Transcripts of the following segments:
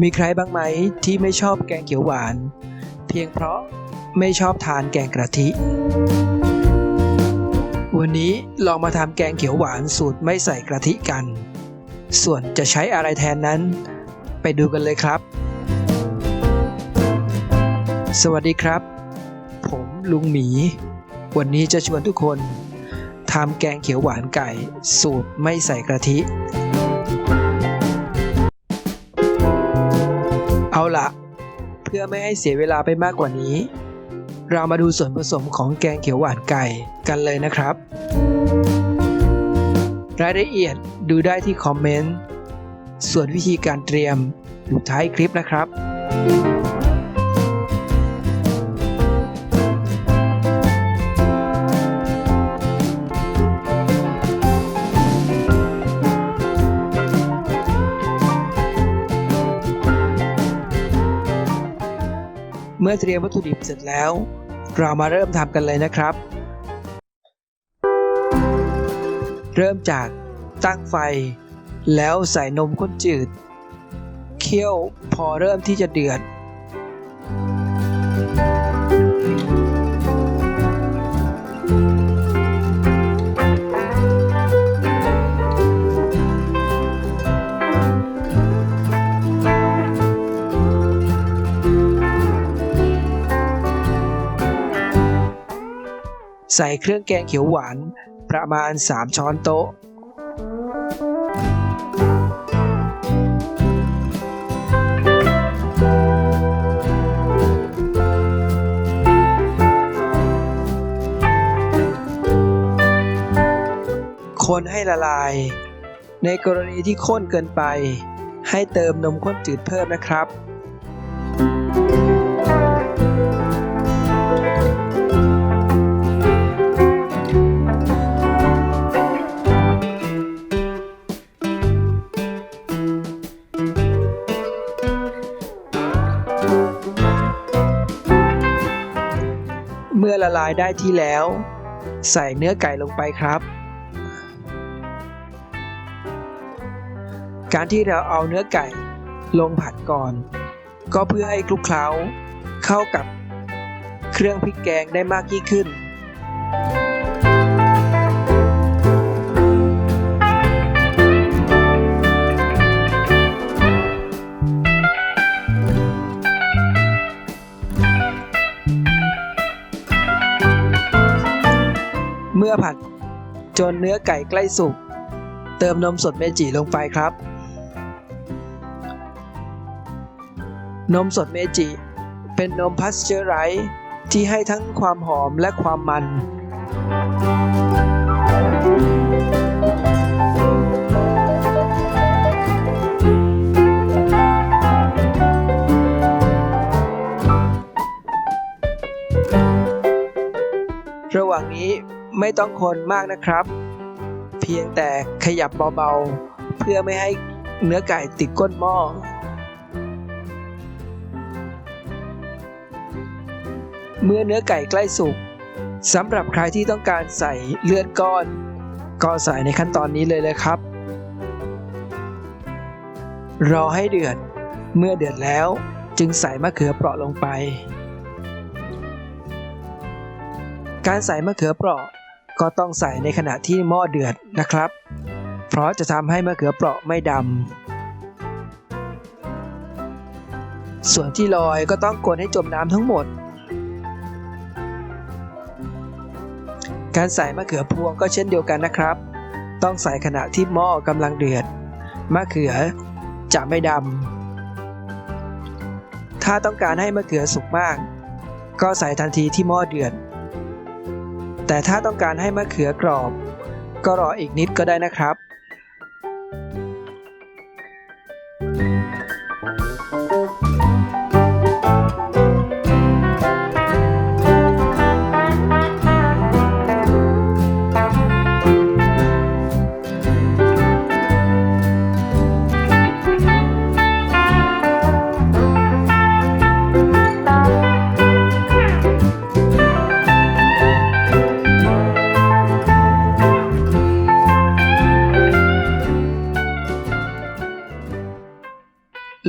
มีใครบ้างไหมที่ไม่ชอบแกงเขียวหวาน เพียงเพราะไม่ชอบทานแกงกะทิ วันนี้ลองมาทำแกงเขียวหวานสูตรไม่ใส่กะทิกัน ส่วนจะใช้อะไรแทนนั้น ไปดูกันเลยครับ สวัสดีครับ ผมลุงหมี วันนี้จะชวนทุกคนทำแกงเขียวหวานไก่ สูตรไม่ใส่กะทิ เอาละเพื่อไม่ให้เสียเวลาไปมากกว่านี้ เรามาดูส่วนผสมของแกงเขียวหวานไก่กันเลยนะครับ รายละเอียดดูได้ที่คอมเมนต์ ส่วนวิธีการเตรียมอยู่ท้ายคลิปนะครับ เมื่อเตรียมวัตถุดิบเสร็จแล้ว เรามาเริ่มทำกันเลยนะครับ เริ่มจากตั้งไฟ แล้วใส่นมข้นจืด เคี่ยวพอเริ่มที่จะเดือด ใส่เครื่องแกงเขียวหวานประมาณ 3 ช้อนโต๊ะ คนให้ละลาย ในกรณีที่ข้นเกินไป ให้เติมนมข้นจืดเพิ่มนะครับ มื่อละลายได้ที่แล้ว ใส่เนื้อไก่ลงไปครับ การที่เราเอาเนื้อไก่ลงผัดก่อน ก็เพื่อให้คลุกเคล้าเข้ากับเครื่องพริกแกงได้มากยิ่งขึ้น มื่อผัดจนเนื้อไก่ใกล้สุก เติมนมสดเมจิลงไปครับ นมสดเมจิเป็นนมพัสเจอร์ไรที่ให้ทั้งความหอมและความมัน ระหว่างนี้ ไม่ต้องคนมากนะครับ เพียงแต่ขยับเบาๆ เพื่อไม่ให้เนื้อไก่ติดก้นหม้อเมื่อเนื้อไก่ใกล้สุกสำหรับใครที่ต้องการใส่เลือดก้อน ก็ใส่ในขั้นตอนนี้เลยเลยครับ รอให้เดือดเมื่อเดือดแล้วจึงใส่มะเขือเปราะลงไป การใส่มะเขือเปราะ ก็ต้องใส่ในขณะที่หม้อเดือดนะครับ เพราะจะทำให้มะเขือเปราะไม่ดำส่วนที่ลอยก็ต้องกดให้จมน้ำทั้งหมด การใส่มะเขือพวงก็เช่นเดียวกันนะครับ ต้องใส่ขณะที่หม้อกำลังเดือดมะเขือจะไม่ดำถ้าต้องการให้มะเขือสุกมาก ก็ใส่ทันทีที่หม้อเดือด แต่ถ้าต้องการให้มะเขือกรอบ ก็รออีกนิดก็ได้นะครับ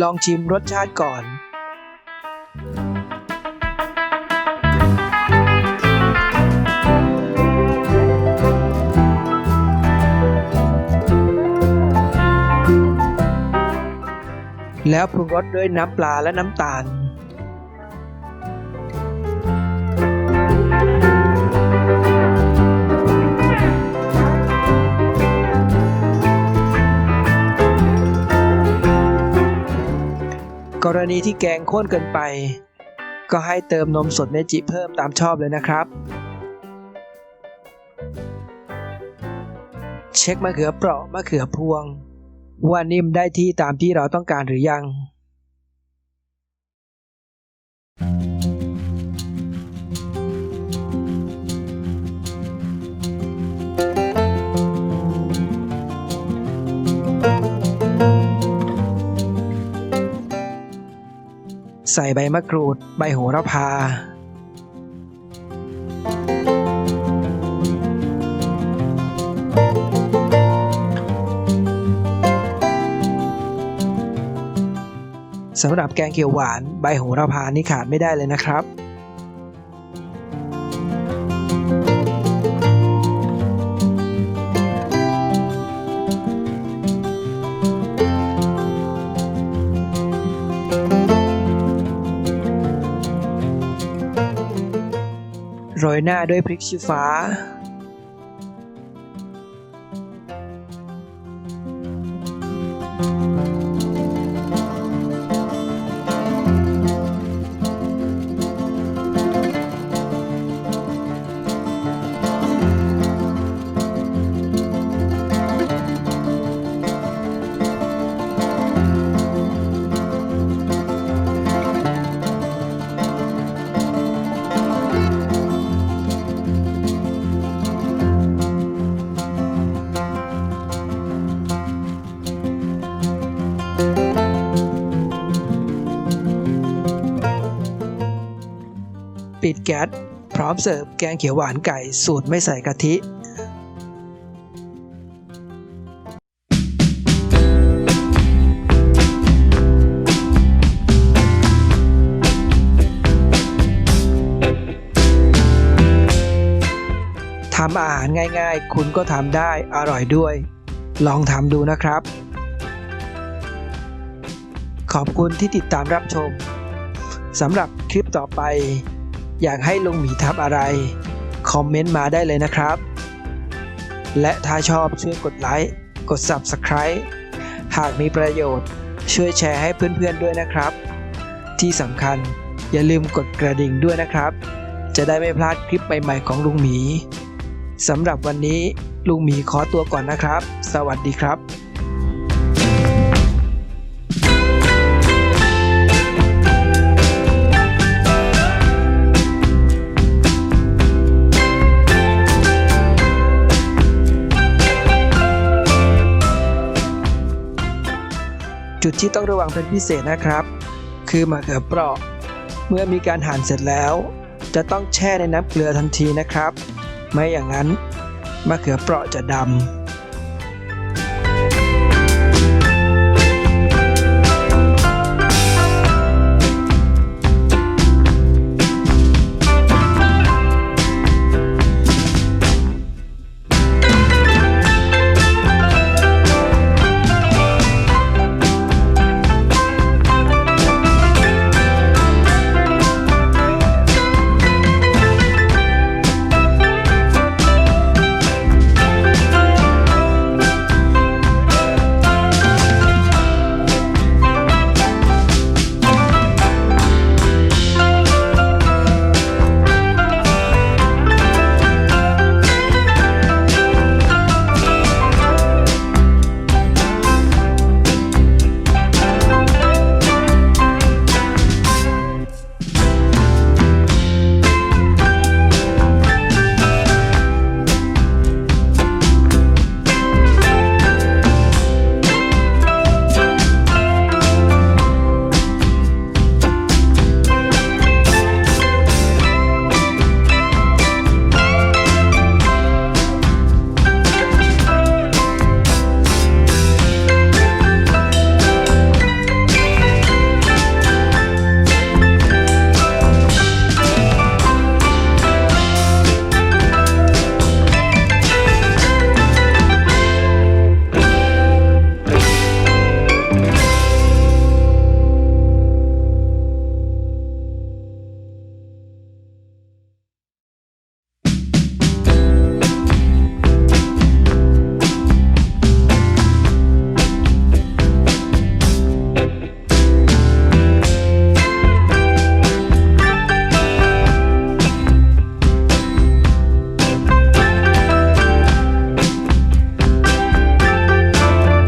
ลองชิมรสชาติก่อน แล้วปรุงรสด้วยน้ำปลาและน้ำตาล ณีที่แกงข้นเกินไป ก็ให้เติมนมสดเมจิเพิ่มตามชอบเลยนะครับ เช็คมะเขือเปราะมะเขือพวง ว่านิ่มได้ที่ตามที่เราต้องการหรือยัง ใส่ใบมะกรูด ใบโหระพา สำหรับแกงเขียวหวาน ใบโหระพานี่ขาดไม่ได้เลยนะครับ ยหน้าด้วยพริกชี้ฟ้า ก๊สพร้อมเสิร์ฟแกงเขียวหวานไก่สูตรไม่ใส่กะทิทำอาหารง่ายๆ คุณก็ทำได้อร่อยด้วย ลองทำดูนะครับ ขอบคุณที่ติดตามรับชมสำหรับคลิปต่อไป อยากให้ลุงหมีทำอะไร คอมเมนต์มาได้เลยนะครับ และถ้าชอบช่วยกดไลค์ กด Subscribe หากมีประโยชน์ช่วยแชร์ให้เพื่อนๆด้วยนะครับ ที่สำคัญอย่าลืมกดกระดิ่งด้วยนะครับ จะได้ไม่พลาดคลิปใหม่ๆของลุงหมีสำหรับวันนี้ลุงหมีขอตัวก่อนนะครับ สวัสดีครับ จุดที่ต้องระวังเป็นพิเศษนะครับ คือมะเขือเปราะ เมื่อมีการหั่นเสร็จแล้ว จะต้องแช่ในน้ำเกลือทันทีนะครับ ไม่อย่างนั้นมะเขือเปราะจะดำ